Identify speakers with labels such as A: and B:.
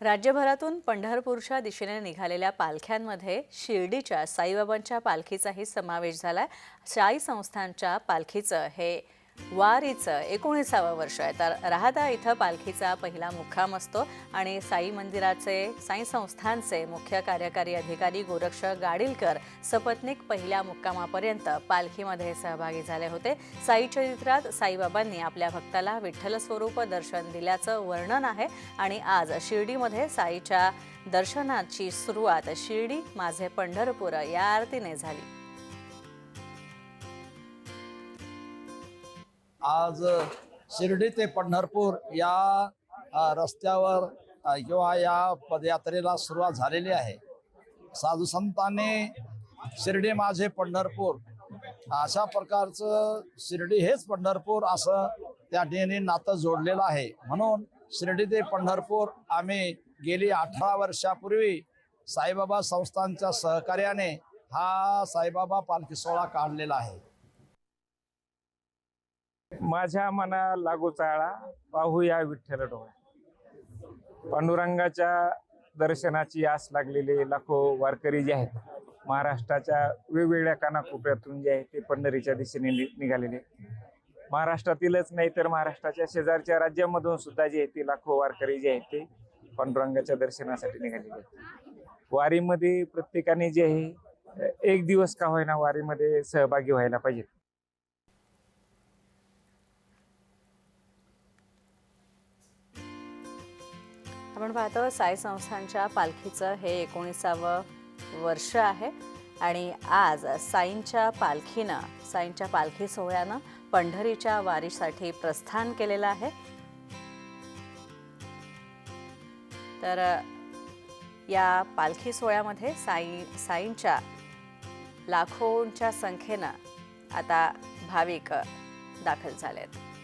A: राज्यभरातून पंढरपूरच्या दिशेने निघालेल्या पालख्यांमध्ये शिर्डीच्या साईबाबांच्या पालखीचाही समावेश झाला साई संस्थांच्या पालखीचं हे वारीचं एकोणीसावं वर्ष आहे. तर राहता इथं पालखीचा पहिला मुक्काम असतो आणि साई मंदिराचे साई संस्थानचे मुख्य कार्यकारी अधिकारी गोरक्ष गाडीलकर सपत्निक पहिल्या मुक्कामापर्यंत पालखीमध्ये सहभागी झाले होते. साई चरित्रात साईबाबांनी आपल्या भक्ताला विठ्ठल स्वरूप दर्शन दिल्याचं वर्णन आहे आणि आज शिर्डीमध्ये साईच्या दर्शनाची सुरुवात शिर्डी माझे पंढरपूर या आरतीने झाली.
B: आज शिर्डी ते पंढरपूर या रस्त्यावर किंवा या पदयात्रेला सुरुवात झालेली आहे. साधू संतांनी शिर्डी माझे पंढरपूर. अशा प्रकारचं शिर्डी हेच पंढरपूर असं त्या ठिकाणी नातं जोडलेलं आहे. म्हणून शिर्डी ते पंढरपूर आम्ही गेली अठरा वर्षापूर्वी साईबाबा संस्थांच्या सहकार्याने हा साईबाबा पालखी सोहळा काढलेला आहे.
C: माझ्या मना लागू चाळा पाहूया विठ्ठल डोळा. पांडुरंगाच्या दर्शनाची आस लागलेले लाखो वारकरी जे आहेत महाराष्ट्राच्या वेगवेगळ्या कानाकोपऱ्यातून जे आहेत ते पंढरीच्या दिशेने नि- निघालेले. महाराष्ट्रातीलच नाही तर महाराष्ट्राच्या शेजारच्या राज्यामधून सुद्धा जे आहेत ते लाखो वारकरी जे आहेत ते पांडुरंगाच्या दर्शनासाठी निघालेले आहेत. वारीमध्ये प्रत्येकाने जे आहे एक दिवस का होईना वारीमध्ये सहभागी व्हायला पाहिजे.
A: आपण पाहतो साई संस्थांच्या पालखीचं हे एकोणीसावं वर्ष आहे. आणि आज साईंच्या पालखीनं साईंच्या पालखी सोहळ्यानं पंढरीच्या वारीसाठी प्रस्थान केलेलं आहे. तर या पालखी सोहळ्यामध्ये साई साईंच्या लाखोंच्या संख्येनं आता भाविक दाखल झाले आहेत